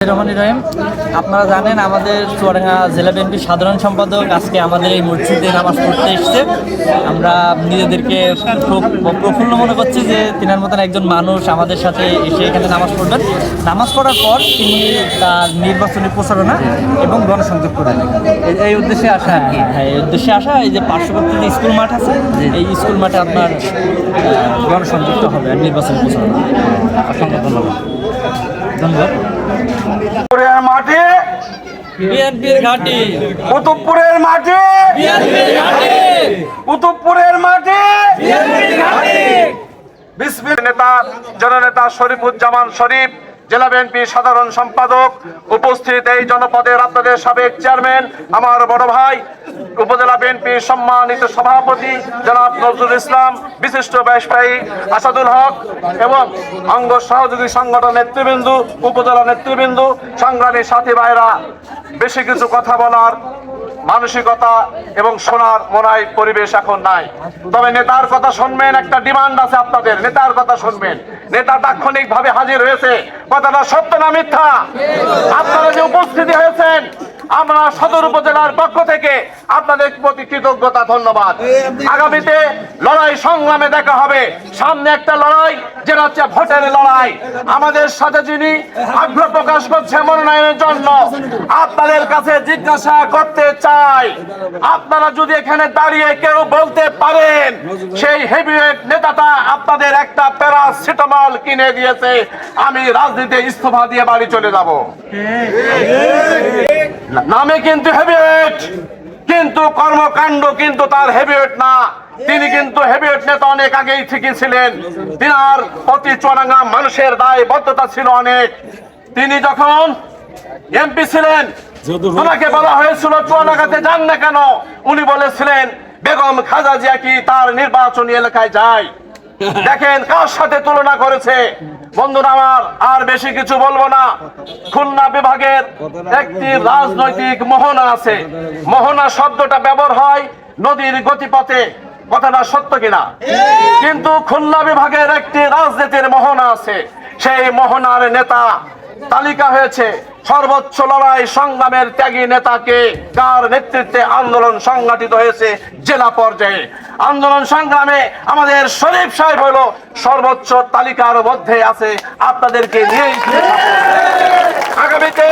রহমান রহিম। আপনারা জানেন আমাদের চুয়াডাঙ্গা জেলা বিএনপির সাধারণ সম্পাদক আজকে আমাদের এই মসজিদে নামাজ পড়তে এসছে। আমরা নিজেদেরকে খুব প্রফুল্ল মনে করছি যে তিনার মতন একজন মানুষ আমাদের সাথে এসে এখানে নামাজ পড়বেন। নামাজ পড়ার পর তিনি তার নির্বাচনী প্রচারণা এবং গণসংযোগ করবেন এই- এই উদ্দেশ্যে আসা আর কি? হ্যাঁ এই উদ্দেশ্যে আসা এই যে পার্শ্ববর্তী যে স্কুল মাঠ আছে এই স্কুল মাঠে আপনার গণসংযুক্ত হবে আর নির্বাচনী প্রচারণা। অসংখ্য ধন্যবাদ। ধন্যবাদ। কুতুবপুরের মাঠে বিএনপির ঘাঁটি। কুতুবপুরের মাঠে বিএনপির ঘাঁটি। বিসমিল নেতা জননেতা শরীফুজ্জামান শরীফ জেলা বিএনপি সাধারণ সম্পাদক উপস্থিত এই জনপদের আপনাদের সাবেক চেয়ারম্যান আমার বড় ভাই উপজেলা বিএনপি সম্মানিত সভাপতি জনাব নজরুল ইসলাম, বিশিষ্ট ব্যবসায়ী আসাদুল হক এবং অঙ্গ সহযোগী সংগঠন নেতৃবৃন্দ, উপজেলা নেতৃবৃন্দ, সংগ্রামী সাথী ভাইরা। বেশি কিছু কথা বলার মানসিকতা এবং শোনার মনায় পরিবেশ এখন নাই। তবে নেতার কথা শুনবেন, একটা ডিমান্ড আছে আপনাদের, নেতার কথা শুনবেন। নেতা তাৎক্ষণিক ভাবে হাজির হয়েছে। কথাটা সত্য না মিথ্যা? আপনারা যে উপস্থিতি হয়েছেন আমরা সদর উপজেলার পক্ষ থেকে আপনাদের প্রতি কৃতজ্ঞতা, ধন্যবাদ। আগামীতে লড়াই সংগ্রামে দেখা হবে। সামনে একটা লড়াই, যেটা হচ্ছে ভোটের লড়াই। আমাদের সাথে যিনি আগ্রহ প্রকাশ করছে মনোনয়নের জন্য, আপনাদের কাছে জিজ্ঞাসা করতে চাই, আপনারা যদি এখানে দাঁড়িয়ে কেউ বলতে পারেন, সেই হেভিওয়েট নেতাটা আপনাদের একটা প্যারাসিটামল কিনে দিয়েছে। আমি রাজনীতি ইস্তফা দিয়ে বাড়ি চলে যাব। নামে কিন্তু হেভিওয়েট। কিন্তু কর্মকাণ্ড কিন্তু তার হেভিওয়েট না। তিনি কিন্তু হেভিওয়েট নেতা অনেক আগেই থেকে ছিলেন। তিনার প্রতি চুয়াডাঙ্গা মানুষের দায়বদ্ধতা ছিল অনেক। তিনি যখন এমপি ছিলেন, ওনাকে বলা হয়েছিল, চুয়াডাঙ্গাতে যান না কেন? উনি বলেছিলেন, বেগম খাজা জিয়া কি তার নির্বাচনী এলাকায় যায়? দেখেন কার সাথে তুলনা করেছে? বন্ধুরা আমার, আর বেশি কিছু বলব না। খুলনা বিভাগের একটি রাজনৈতিক মোহনা আছে। মোহনা শব্দটা ব্যবহার হয় নদীর গতিপথে। কথাটা সত্য কিনা? কিন্তু খুলনা বিভাগের একটি রাজনীতির মোহনা আছে। সেই মোহনার নেতা তালিকা হয়েছে। সর্বোচ্চ লড়াই সংগ্রামের ত্যাগী নেতাকে কার নেতৃত্বে আন্দোলন সংগঠিত হয়েছে জেলা পর্যায়ে। আন্দোলন সংগ্রামে আমাদের শরীফ সাহেব হলো সর্বোচ্চ তালিকার মধ্যে আছে। আপনাদেরকে নিয়েই আগামীতে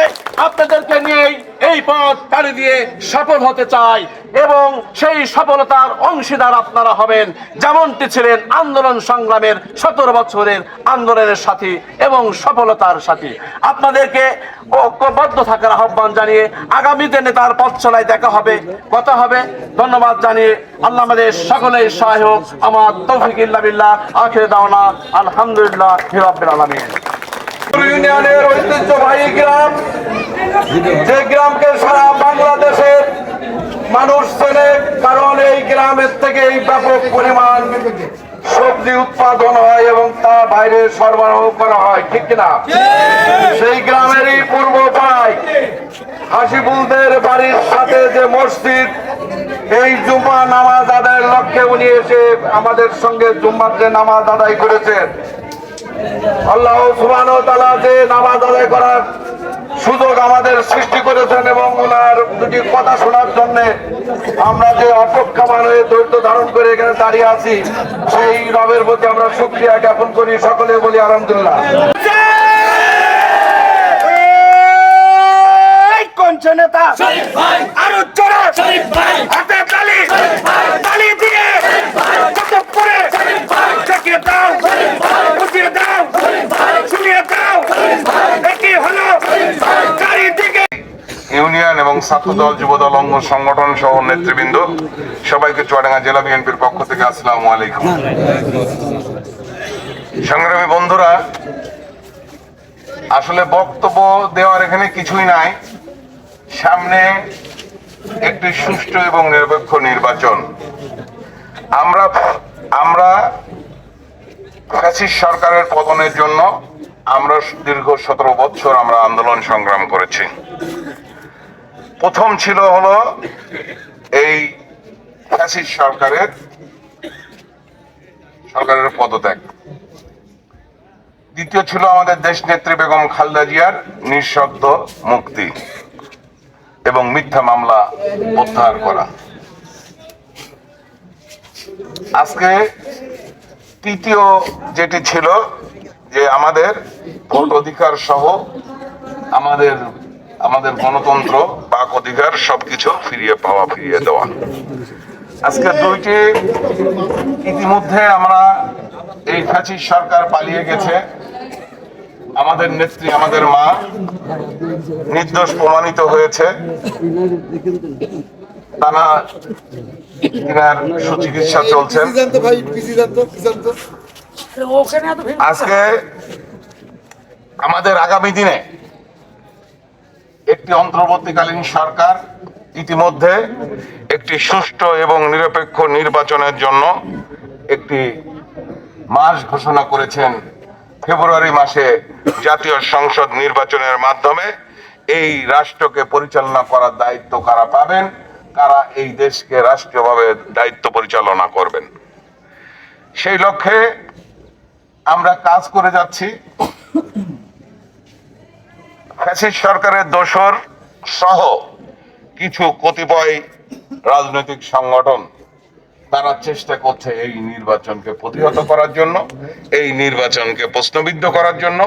আপনাদেরকে নিয়েই এই পথ পাড়ি দিয়ে সফল হতে চাই এবং সেই সফলতার অংশীদার আপনারা হবেন। যেমনটি ছিলেন আন্দোলন সংগ্রামের সতেরো বছরের আন্দোলনের সাথী এবং সফলতার সাথী। আপনাদেরকে ঐক্যবদ্ধ থাকার আহ্বান জানিয়ে আগামী দিনে তার পথ চলায় দেখা হবে। কথা হবে। ধন্যবাদ জানিয়ে আল্লাহ আমাদের সকলেই সহায়ক। আমার তৌফিক ইল্লা বিল্লাহ। আখির দাওনা আলহামদুলিল্লাহ আলামিন। ইউনিয়নের ঐতিহ্যবাহী গ্রাম যে গ্রামকে সারা বাংলাদেশের মানুষ চেনে কারণ এই গ্রামের থেকে এই ব্যাপক পরিমাণ সবজি উৎপাদন হয় এবং তা বাইরে সরবরাহ করা হয় ঠিক কিনা? সেই হাসিবুলদের বাড়ির সাথে যে মসজিদ, এই জুম্মা নামাজ আদায়ের লক্ষ্যে উনি এসে আমাদের সঙ্গে জুম্মার যে নামাজ আদায় করেছেন। আল্লাহ সুবান যে নামাজ আদায় করার সুযোগ আমাদের সৃষ্টি করেছেন এবং ওনার দুটি কথা শোনার জন্য আমরা যে অপেক্ষামান হয়ে ধৈর্য ধারণ করে এখানে দাঁড়িয়ে আছি, সেই রবের প্রতি আমরা শুক্রিয়া জ্ঞাপন করি। সকলে বলি আলহামদুলিল্লাহ। কোনছে নেতা। আরও জোরে হাতে তালি। তালি দিয়ে করে দেখিয়ে দাও। বুঝিয়ে দাও। শুনিয়ে দাও। এটি হলো। চারিদিকে ইউনিয়ন এবং ছাত্রদল যুবদল অঙ্গ সংগঠন সহ নেতৃবৃন্দ সবাইকে চুয়াডাঙ্গা জেলা বিএনপির পক্ষ থেকে আসসালামু আলাইকুম। সংগ্রামী বন্ধুরা আসলে বক্তব্য দেওয়ার এখানে কিছুই নাই। সামনে একটি সুষ্ঠু এবং নিরপেক্ষ নির্বাচন। আমরা আমরা ফ্যাসিস্ট সরকারের পতনের জন্য আমরা দীর্ঘ সতেরো বছর আমরা আন্দোলন সংগ্রাম করেছি। প্রথম ছিল হলো এই ফ্যাসিস সরকারের সরকারের পদত্যাগ। দ্বিতীয় ছিল আমাদের দেশ নেত্রী বেগম খালদা জিয়ার নিঃশব্দ মুক্তি। এবং মিথ্যা মামলা প্রত্যাহার করা। আজকে তৃতীয় যেটি ছিল যে আমাদের ভোট অধিকার সহ আমাদের আমাদের গণতন্ত্র, বাক অধিকার সবকিছু ফিরিয়ে পাওয়া, ফিরিয়ে দেওয়া। আজকে দুইটি ইতিমধ্যে আমরা এই ফ্যাসিস্ট সরকার পালিয়ে গেছে। আমাদের নেত্রী আমাদের মা নির্দোষ প্রমাণিত হয়েছে। তারা তিনার সুচিকিৎসা চলছেন আজকে আমাদের আগামী দিনে একটি অন্তর্বর্তীকালীন সরকার ইতিমধ্যে একটি সুষ্ঠু এবং নিরপেক্ষ নির্বাচনের জন্য একটি মাস ঘোষণা করেছেন ফেব্রুয়ারি মাসে জাতীয় সংসদ নির্বাচনের মাধ্যমে এই রাষ্ট্রকে পরিচালনা করার দায়িত্ব কারা পাবেন, কারা এই দেশকে রাষ্ট্রীয়ভাবে দায়িত্ব পরিচালনা করবেন। সেই লক্ষ্যে আমরা কাজ করে যাচ্ছি। ফ্যাসিস্ট সরকারের দোসর সহ কিছু কতিপয় রাজনৈতিক সংগঠন তারা চেষ্টা করছে এই নির্বাচনকে প্রতিহত করার জন্য, এই নির্বাচনকে প্রশ্নবিদ্ধ করার জন্য,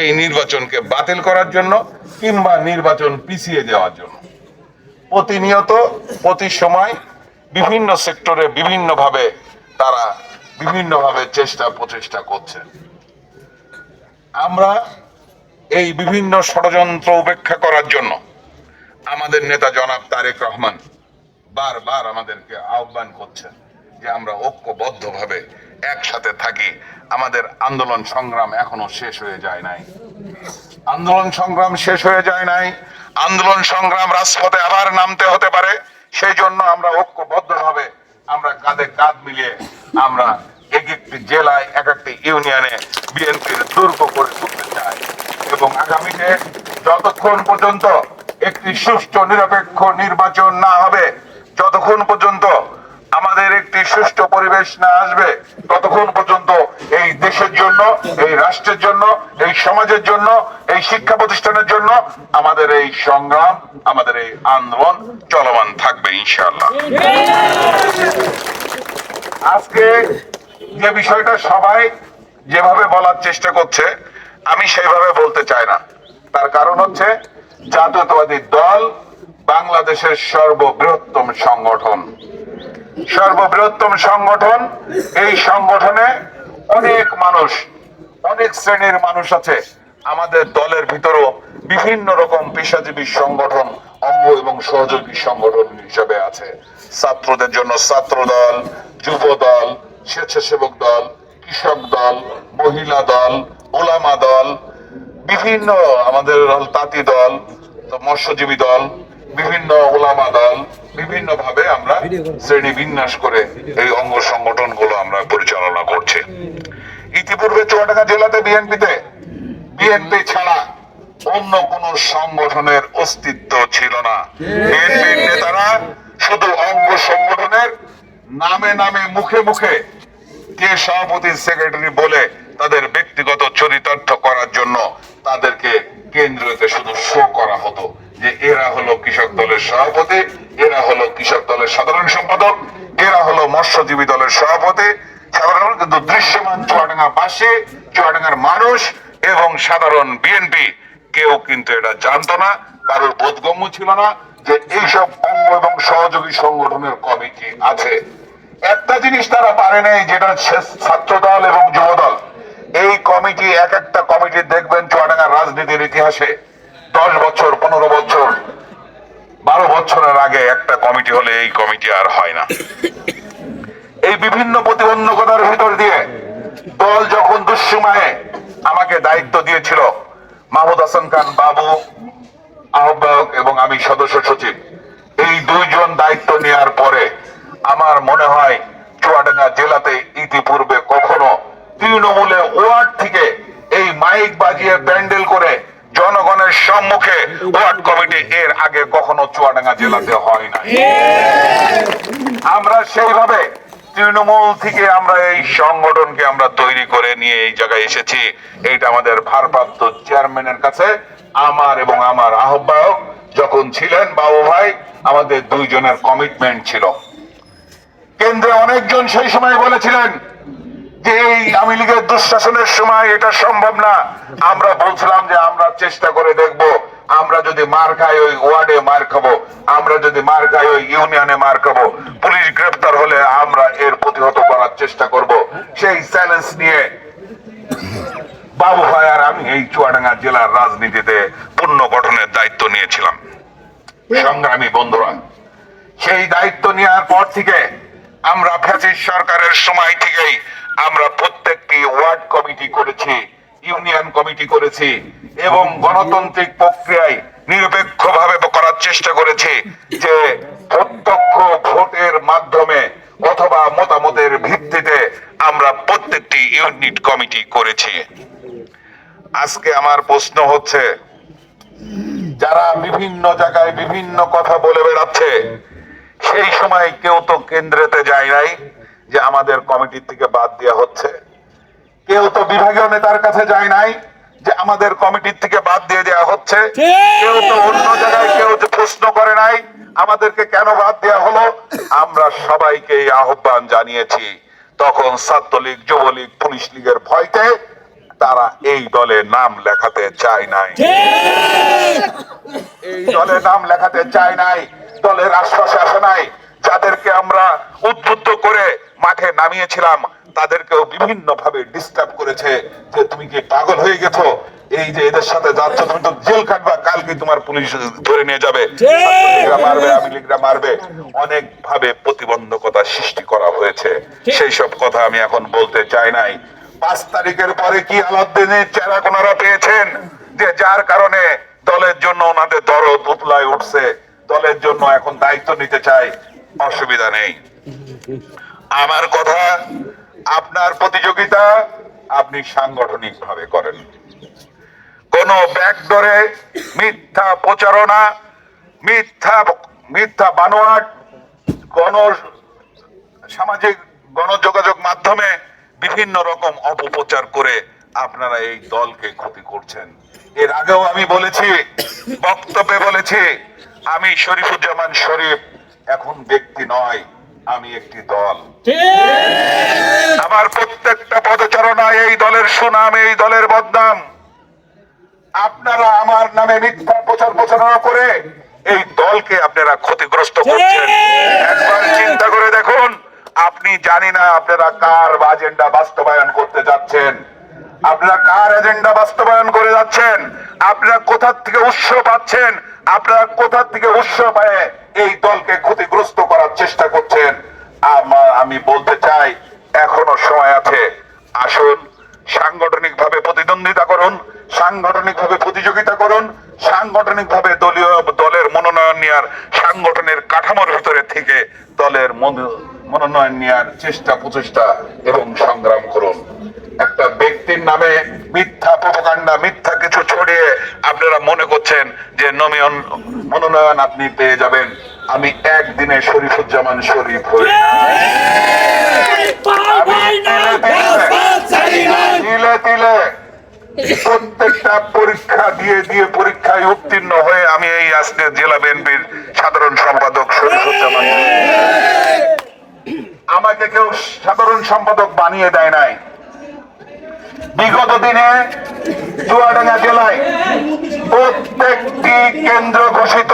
এই নির্বাচনকে বাতিল করার জন্য কিংবা নির্বাচন পিছিয়ে দেওয়ার জন্য। প্রতিনিয়ত, প্রতি সময় বিভিন্ন সেক্টরে বিভিন্নভাবে তারা বিভিন্নভাবে চেষ্টা প্রচেষ্টা করছে। আমরা এই বিভিন্ন ষড়যন্ত্র উপেক্ষা করার জন্য আমাদের নেতা জনাব তারেক রহমান বারবার আমাদেরকে আহ্বান করছেন যে আমরা ঐক্যবদ্ধভাবে একসাথে থাকি। আমাদের আন্দোলন সংগ্রাম এখনও শেষ হয়ে যায় নাই। আন্দোলন সংগ্রাম শেষ হয়ে যায় নাই। আন্দোলন সংগ্রাম রাজপথে আবার নামতে হতে পারে। সেই জন্য আমরা ঐক্যবদ্ধভাবে আমরা কাঁধে কাঁধ মিলিয়ে আমরা এক একটি জেলায়, এক একটি ইউনিয়নে বিএনপির দুর্গ করে তুলতে চাই। এবং আগামীতে যতক্ষণ পর্যন্ত একটি সুষ্ঠু, নিরপেক্ষ নির্বাচন না হবে যতক্ষণ পর্যন্ত আমাদের একটি সুষ্ঠু পরিবেশ না আসবে, ততক্ষণ পর্যন্ত এই দেশের জন্য, এই রাষ্ট্রের জন্য, এই সমাজের জন্য, এই শিক্ষা প্রতিষ্ঠানের জন্য আমাদের এই সংগ্রাম, আমাদের এই আন্দোলন চলমান থাকবে, ইনশাআল্লাহ। আজকে যে বিষয়টা সবাই যেভাবে বলার চেষ্টা করছে, আমি সেইভাবে বলতে চাই না। তার কারণ হচ্ছে জাতীয়তাবাদী দল বাংলাদেশের সর্ববৃহত্তম সংগঠন। সর্ববৃহত্তম সংগঠন, এই সংগঠনে অনেক মানুষ, অনেক শ্রেণির মানুষ আছে। আমাদের দলের ভিতরও বিভিন্ন রকম পেশাজীবী সংগঠন, অঙ্গ এবং সহযোগী সংগঠন হিসেবে আছে। ছাত্রদের জন্য ছাত্র দল, যুব দল, স্বেচ্ছাসেবক দল, কৃষক দল, মহিলা দল, ওলামা দল, বিভিন্ন আমাদের তাঁতি দল মৎস্যজীবী দল বিভিন্ন ওলামা দল বিভিন্ন ভাবে আমরা শ্রেণি বিন্যাস করে এই অঙ্গ সংগঠনগুলো আমরা পরিচালনা করছি। ইতিপূর্বে চুয়াডাঙ্গা জেলাতে বিএনপিতে, বিএনপি ছাড়া অন্য কোন সংগঠনের অস্তিত্ব ছিল না। বিএনপির নেতারা শুধু অঙ্গ সংগঠনের নামে নামে মুখে মুখে কে সভাপতি, সেক্রেটারি বলে তাদের ব্যক্তিগত চরিতার্থ করার জন্য তাদেরকে কেন্দ্রতে শুধু শো করা হতো। যে এরা হলো কৃষক দলের সভাপতি, এরা হলো কৃষক দলের সাধারণ সম্পাদক, এরা হলো মৎস্যজীবী দলের সভাপতি, সাধারণ কিন্তু দৃশ্যমান চুয়াডাঙ্গা বাসী, চুয়াডাঙ্গার মানুষ এবং সাধারণ বিএনপি কেউ কিন্তু এটা না, কারোর বোধগম্য ছিল না যে এইসব অঙ্গ এবং সহযোগী সংগঠনের কমিটি আছে। একটা জিনিস তারা পারে নাই, যেটা ছাত্র দল এবং যুব দল এই কমিটি, এক একটা কমিটি দেখবেন চুয়াডাঙ্গার রাজনীতির ইতিহাসে। দশ বছর বছরের আগে একটা কমিটি হলে এই কমিটি আর হয় না। এই বিভিন্ন প্রতিবন্ধকতার ভিতর দিয়ে দল যখন দুঃসময়ে আমাকে দায়িত্ব দিয়েছিল, মাহমুদ হাসান খান বাবু, আহ্বায়ক এবং আমি সদস্য সচিব, এই দুইজন দায়িত্ব নেওয়ার পরে আমার মনে হয় চুয়াডাঙ্গা জেলাতে ইতিপূর্বে কখনো তৃণমূলে ওয়ার্ড থেকে এই মাইক বাজিয়ে প্যান্ডেল করে জনগণের সম্মুখে ওয়ার্ড কমিটি এর আগে কখনো চুয়াডাঙ্গা জেলাতে হয় না আমরা সেইভাবে তৃণমূল থেকে আমরা এই সংগঠনকে আমরা তৈরি করে নিয়ে এই জায়গায় এসেছি। এইটা আমাদের ভারপ্রাপ্ত চেয়ারম্যানের কাছে আমার এবং আমার আহ্বায়ক যখন ছিলেন বাবু ভাই, আমাদের দুইজনের কমিটমেন্ট ছিল। কেন্দ্রে অনেকজন সেই সময় বলেছিলেন যে এই আওয়ামী লীগের দুঃশাসনের সময় এটা সম্ভব না। আমরা বলছিলাম যে আমরা চেষ্টা করে দেখব, আমরা যদি মার খাই ওই ওয়ার্ডে মার খাব, আমরা যদি মার খাই ওই ইউনিয়নে মার খাব, পুলিশ হলে আমরা এর প্রতিহত করার চেষ্টা করব। সেই চ্যালেঞ্জ নিয়ে বাবু ভাই আর আমি এই চুয়াডাঙ্গা জেলার রাজনীতিতে পুনর্গঠনের দায়িত্ব নিয়েছিলাম। সংগ্রামী বন্ধুরা, সেই দায়িত্ব নেওয়ার পর থেকে আমরা ফ্যাসিস সরকারের সময় থেকেই আমরা প্রত্যেকটি ওয়ার্ড কমিটি করেছি, ইউনিয়ন কমিটি করেছি এবং গণতান্ত্রিক প্রক্রিয়ায় নিরপেক্ষভাবে করার চেষ্টা করেছি যে প্রত্যক্ষ ভোটের মাধ্যমে অথবা মতামতের ভিত্তিতে আমরা প্রত্যেকটি ইউনিট কমিটি করেছি। আজকে আমার প্রশ্ন হচ্ছে, যারা বিভিন্ন জায়গায় বিভিন্ন কথা বলে বেড়াচ্ছে, সেই সময় কেউ তো কেন্দ্রেতে যায় নাই। যে আমাদের কমিটির থেকে বাদ দেওয়া হচ্ছে। কেউ তো বিভাগীয় নেতার কাছে যায় নাই যে আমাদের কমিটির থেকে বাদ দিয়ে দেওয়া হচ্ছে। কেউ তো অন্য জায়গায় কেউ যে প্রশ্ন করে নাই আমাদেরকে কেন বাদ দেওয়া হলো? আমরা সবাইকে এই আহ্বান জানিয়েছি। তখন ছাত্রলীগ যুবলীগ পুলিশ লীগের ভয়তে তারা এই দলে নাম লেখাতে চায় নাই। এই দলে নাম লেখাতে চায় নাই। দলের আশ্বাসে আসে নাই। যাদেরকে আমরা উদ্বুদ্ধ করে মাঠে নামিয়েছিলাম তাদেরকেও বিভিন্ন ভাবে ডিস্টার্ব করেছে যে তুমি কি পাগল হয়ে গেছো? এই যে এদের সাথে যাচ্ছ তুমি তো জেল কাটবা কালকে তোমার পুলিশ ধরে নিয়ে যাবে। মারবে আমি লীগরা মারবে। অনেক ভাবে প্রতিবন্ধকতা সৃষ্টি করা হয়েছে। সেই সব কথা আমি এখন বলতে চাই নাই। পাঁচ তারিখের পরে কি আলাদিনের চেহারা কোনারা পেয়েছেন? যে যার কারণে দলের জন্য ওনাদের দরদ উতলায় উঠছে দলের জন্য এখন দায়িত্ব নিতে চাই অসুবিধা নেই। আমার কথা, আপনার প্রতিযোগিতা আপনি সাংগঠনিক ভাবে করেন। কোন ব্যাকডোরে মিথ্যা প্রচারণা, মিথ্যা মিথ্যা বানোয়াট, গণ, সামাজিক গণযোগাযোগ মাধ্যমে বিভিন্ন রকম অপপ্রচার করে আপনারা এই দলকে ক্ষতি করছেন। এর আগেও আমি বলেছি, বক্তব্যে বলেছি, আমি শরীফুজ্জামান শরীফ এখন ব্যক্তি নয়। আমি একটি দল। আমার প্রত্যেকটা পদচারণা এই দলের সুনাম এই দলের বদনাম। আপনারা আমার নামে মিথ্যা প্রচার প্রচারণা করে এই দলকে আপনারা ক্ষতিগ্রস্ত করছেন। একবার চিন্তা করে দেখুন আপনি জানি না আপনারা কার এজেন্ডা বাস্তবায়ন করতে যাচ্ছেন। আপনারা কার এজেন্ডা বাস্তবায়ন করে যাচ্ছেন? আপনারা কোথা থেকে উৎস পাচ্ছেন? আপনারা কোথা থেকে উৎস পায়? এই দলকে ক্ষতিগ্রস্ত করার চেষ্টা করছেন। আমি বলতে চাই, এখনও সময় আছে। আসুন সাংগঠনিক ভাবে প্রতিদ্বন্দ্বিতা করুন সাংগঠনিক ভাবে প্রতিযোগিতা করুন সাংগঠনিক ভাবে দলীয় দলের মনোনয়ন নেওয়ার সাংগঠনের কাঠামোর ভিতরে থেকে দলের মনো- মনোনয়ন নেওয়ার চেষ্টা প্রচেষ্টা এবং সংগ্রাম করুন। একটা ব্যক্তির নামে মিথ্যা প্রপাগান্ডা, মিথ্যা কিছু ছড়িয়ে আপনারা মনে করছেন যে নমিয়ন, মনোনয়ন আপনি পেয়ে যাবেন। আমি একদিনে শরীফুজ্জামান শরীফ হই। প্রত্যেকটা পরীক্ষা দিয়ে দিয়ে পরীক্ষায় উত্তীর্ণ হয়ে আমি এই আজকে জেলা বিএনপির সাধারণ সম্পাদক শরীফুজ্জামান আমাকে কেউ সাধারণ সম্পাদক বানিয়ে দেয় নাই। বিগত দিনে চুয়াডাঙ্গা জেলায় প্রত্যেকটি কেন্দ্র ঘোষিত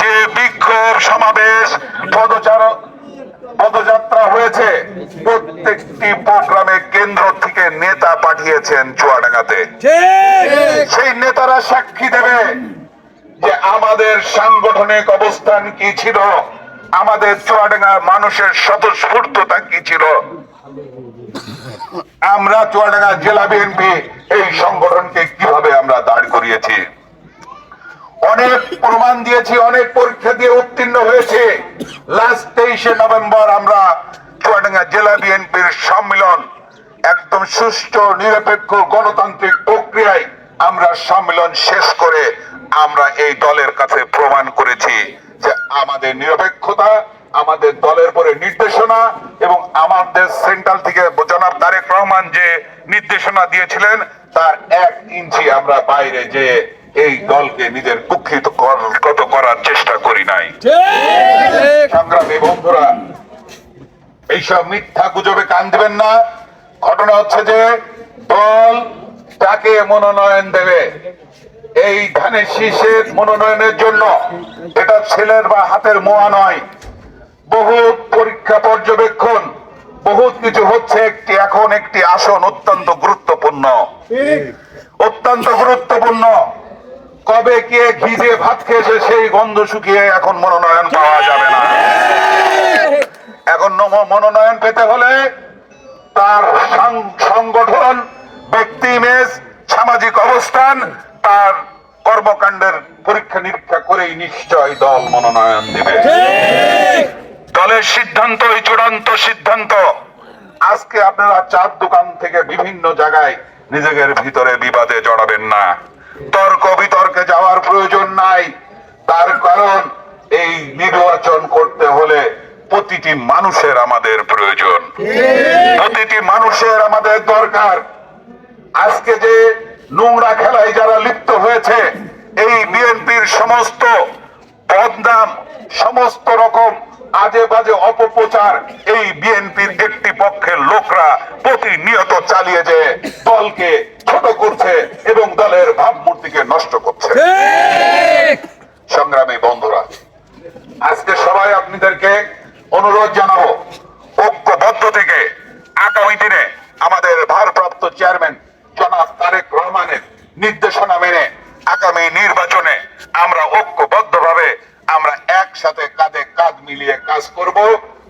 যে বিক্ষোভ সমাবেশ পদচার পদযাত্রা হয়েছে, প্রত্যেকটি প্রোগ্রামে কেন্দ্র থেকে নেতা পাঠিয়েছেন চুয়াডাঙ্গাতে। সেই নেতারা সাক্ষী দেবে যে আমাদের সাংগঠনিক অবস্থান কি ছিল, আমাদের চুয়াডাঙ্গার মানুষের স্বতঃস্ফূর্ততা কি ছিল। আমরা চুয়াডাঙ্গা জেলা বিএনপি এই সংগঠনকে কীভাবে আমরা দাঁড় করিয়েছি? অনেক প্রমাণ দিয়েছি, অনেক পরীক্ষা দিয়ে উত্তীর্ণ হয়েছে। লাস্ট তেইশে নভেম্বর আমরা চুয়াডাঙ্গা জেলা বিএনপির সম্মেলন, একদম সুষ্ঠু, নিরপেক্ষ গণতান্ত্রিক প্রক্রিয়ায় আমরা সম্মেলন শেষ করে আমরা এই দলের কাছে প্রমাণ করেছি যে আমাদের নিরপেক্ষতা আমাদের দলের পরে নির্দেশনা এবং আমাদের সেন্ট্রাল থেকে জনাব তারেক রহমান যে নির্দেশনা দিয়েছিলেন, তার এক ইঞ্চি আমরা বাইরে যে এই দলকে নিজের কুক্ষিত কত করার চেষ্টা করি নাই। সংগ্রামী বন্ধুরা, এইসব মিথ্যা গুজবে কান দিবেন না। ঘটনা হচ্ছে যে, দল তাকে মনোনয়ন দেবে। এই ধানের শীষের মনোনয়নের জন্য, এটা ছেলের বা হাতের মোয়া নয়। বহুত পরীক্ষা পর্যবেক্ষণ, বহুত কিছু হচ্ছে একটি, এখন একটি আসন অত্যন্ত গুরুত্বপূর্ণ। অত্যন্ত গুরুত্বপূর্ণ। কবে কে ঘিজে ভাত খেয়েছে সেই গন্ধ শুকিয়ে এখন মনোনয়ন পাওয়া যাবে না। এখন মনোনয়ন পেতে হলে তার সংগঠন, ব্যক্তি, ইমেজ, সামাজিক অবস্থান, তার কর্মকাণ্ডের পরীক্ষা নিরীক্ষা করেই নিশ্চয় দল মনোনয়ন দেবে। দলের সিদ্ধান্তই চূড়ান্ত সিদ্ধান্ত। আজকে আপনারা চার দোকান থেকে বিভিন্ন জায়গায় নিজেদের ভিতরে বিবাদে জড়াবেন না। তর্ক বিতর্কে যাওয়ার প্রয়োজন নাই। তার কারণ, এই নির্বাচন করতে হলে প্রতিটি মানুষের আমাদের প্রয়োজন। প্রতিটি মানুষের আমাদের দরকার। আজকে যে নোংরা খেলায় যারা লিপ্ত হয়েছে, এই বিএনপির সমস্ত বদনাম, সমস্ত রকম আজে বাজে অপপ্রচার এই বিএনপির একটি পক্ষের লোকরা প্রতিনিয়ত চালিয়ে যে দলকে ছোট করছে এবং দলের ভাবমূর্তিকে নষ্ট করছে। সংগ্রামী বন্ধুরা আজকে সবাই আপনাদেরকে অনুরোধ জানাব ঐক্যবদ্ধ থেকে আগামী দিনে আমাদের ভারপ্রাপ্ত চেয়ারম্যান জনাব তারেক রহমানের নির্দেশনা মেনে আগামী নির্বাচনে আমরা ঐক্যবদ্ধ ভাবে আমরা একসাথে কাঁধ মিলিয়ে কাজ করব।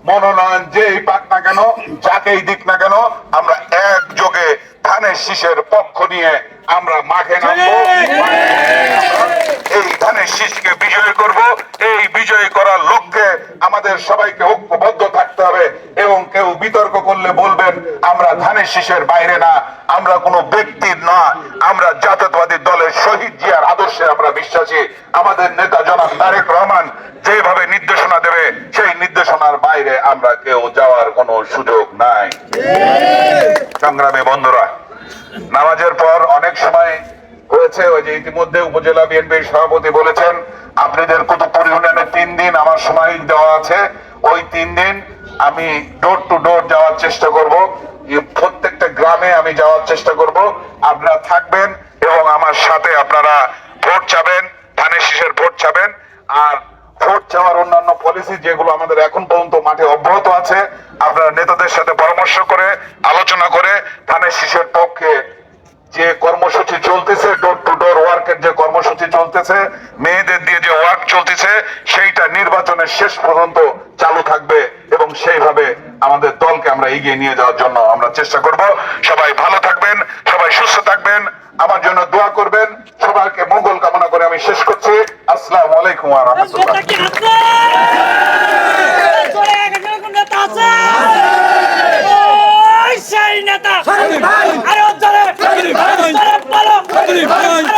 মনোনয়ন যেই পাক না কেন, যাকেই দিক না কেন, আমরা একযোগে ধানের শীষের পক্ষ নিয়ে আমরা মাঠে নামবো। ধানের শীষকে বিজয় করব। এই বিজয় করার লক্ষ্যে আমাদের সবাইকে ঐক্যবদ্ধ থাকতে হবে এবং কেউ বিতর্ক করলে বলবেন, আমরা ধানের শীষের বাইরে না, আমরা কোনো ব্যক্তির না আমরা জাতীয়তাবাদী দলের শহীদ জিয়ার আদর্শে আমরা বিশ্বাসী। আমাদের নেতা জনাব তারেক রহমান যেভাবে নির্দেশনা দেবে, সেই নির্দেশনার বাইরে আমরা কেউ যাওয়ার কোনো সুযোগ নাই। সংগ্রামী বন্ধুরা, নামাজের পর অনেক সময় হয়েছে ওই যে ইতিমধ্যে উপজেলা বিএনপির সভাপতি বলেছেন, আপনাদের কুতুবপুর ইউনিয়নে তিন দিন আমার সময় দেওয়া আছে। ওই তিন দিন আমি ডোর টু ডোর যাওয়ার চেষ্টা করব। প্রত্যেকটা গ্রামে আমি যাওয়ার চেষ্টা করব। আপনারা থাকবেন এবং আমার সাথে আপনারা ভোট চাবেন, ধানের শীষের ভোট চাবেন। আর ভোট চাওয়ার অন্যান্য পলিসি যেগুলো আমাদের এখন পর্যন্ত মাঠে অব্যাহত আছে, আপনারা নেতাদের সাথে পরামর্শ করে, আলোচনা করে ধানের শীষের পক্ষে যে কর্মসূচি চলতেছে ডোর টু ডোর ওয়ার্কের যে কর্মসূচি চলতেছে মেয়েদের দিয়ে যে ওয়ার্ক চলতেছে সেইটা নির্বাচনের শেষ পর্যন্ত চালু থাকবে এবং সেইভাবে আমাদের দলকে আমরা এগিয়ে নিয়ে যাওয়ার জন্য আমরা চেষ্টা করব। সবাই ভালো থাকবেন সবাই সুস্থ থাকবেন আমার জন্য দোয়া করবেন সবাইকে মঙ্গল কামনা করে আমি শেষ করছি। আসসালামু আলাইকুম ওয়া রাহমাতুল্লাহ। নেতা কি